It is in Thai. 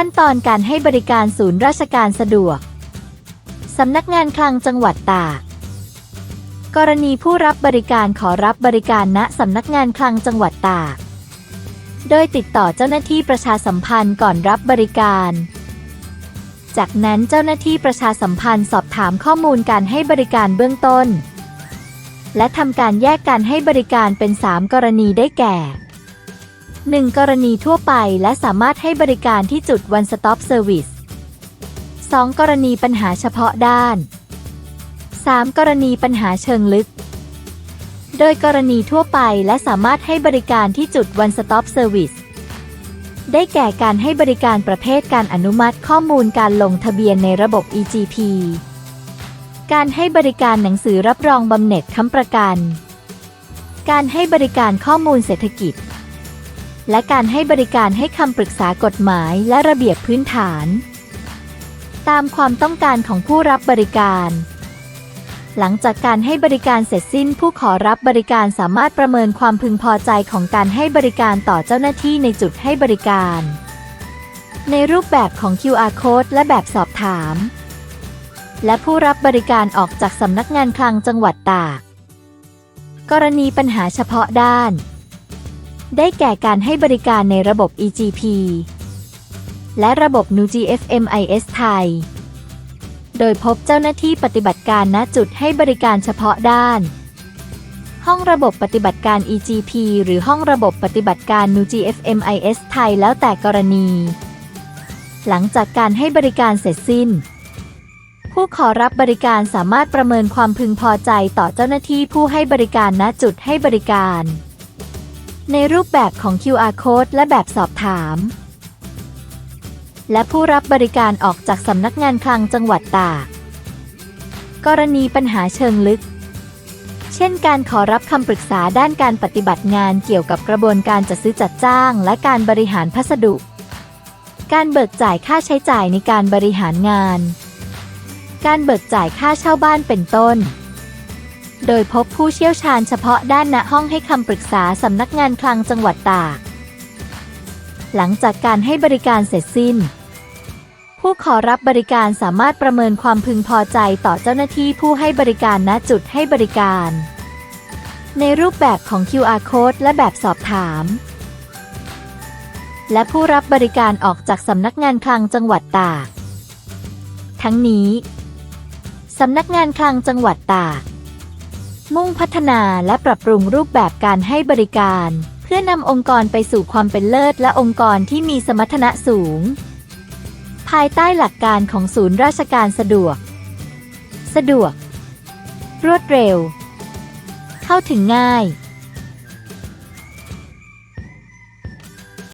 ขั้นตอนการให้บริการศูนย์ราชการสะดวก สำนักงานคลังจังหวัดตากกรณีผู้รับบริการขอรับบริการณสำนักงานคลังจังหวัดตาก โดยติดต่อเจ้าหน้าที่ประชาสัมพันธ์ก่อนรับบริการ จากนั้นเจ้าหน้าที่ประชาสัมพันธ์สอบถามข้อมูลการให้บริการเบื้องต้น และทำการแยกการให้บริการเป็น 3 กรณีได้แก่ 1. กรณีทั่วไปและสามารถให้บริการที่จุด One Stop Service 2. กรณีปัญหาเฉพาะด้าน 3. กรณีปัญหาเชิงลึก โดยกรณีทั่วไปและสามารถให้บริการที่จุด One Stop Service ได้แก่การให้บริการประเภทการอนุมัติข้อมูลการลงทะเบียนในระบบ EGP การให้บริการหนังสือรับรองบำเหน็จค้ำประกัน การให้บริการข้อมูลเศรษฐกิจ และการให้บริการให้คำปรึกษากฎหมายและระเบียบพื้นฐาน ตามความต้องการของผู้รับบริการ หลังจากการให้บริการเสร็จสิ้นผู้ขอรับบริการสามารถประเมินความพึงพอใจของการให้บริการต่อเจ้าหน้าที่ในจุดให้บริการ ในรูปแบบของ QR code และแบบสอบถาม และผู้รับบริการออกจากสำนักงานคลังจังหวัดตาก กรณีปัญหาเฉพาะด้าน ได้แก่การให้บริการในระบบ EGP และระบบ NUGFMIS ไทย โดยพบเจ้าหน้าที่ปฏิบัติการณจุดให้บริการเฉพาะด้าน ห้องระบบปฏิบัติการ EGP หรือห้องระบบปฏิบัติการ NUGFMIS ไทยแล้วแต่กรณี หลังจากการให้บริการเสร็จสิ้น ผู้ขอรับบริการสามารถประเมินความพึงพอใจต่อเจ้าหน้าที่ผู้ให้บริการณจุดให้บริการ ในรูปแบบของ QR code และแบบสอบถาม และผู้รับบริการออกจากสำนักงานคลังจังหวัดตาก กรณีปัญหาเชิงลึก เช่นการขอรับคำปรึกษาด้านการปฏิบัติงานเกี่ยวกับกระบวนการจัดซื้อจัดจ้าง และการบริหารพัสดุ การเบิกจ่ายค่าใช้จ่ายในการบริหารงาน การเบิกจ่ายค่าเช่าบ้านเป็นต้น โดยพบผู้เชี่ยวชาญเฉพาะด้านณห้องให้คำปรึกษาสำนักงานคลังจังหวัดตาก หลังจากการให้บริการเสร็จสิ้น ผู้ขอรับบริการสามารถประเมินความพึงพอใจต่อเจ้าหน้าที่ผู้ให้บริการณจุดให้บริการ ในรูปแบบของ QR code และแบบสอบถาม และผู้รับบริการออกจากสำนักงานคลังจังหวัดตาก ทั้งนี้สำนักงานคลังจังหวัดตาก มุ่งพัฒนาและปรับปรุงรูปแบบการให้บริการ เพื่อนำองค์กรไปสู่ความเป็นเลิศและองค์กรที่มีสมรรถนะสูง ภายใต้หลักการของศูนย์ราชการสะดวก สะดวก รวดเร็ว เข้าถึงง่าย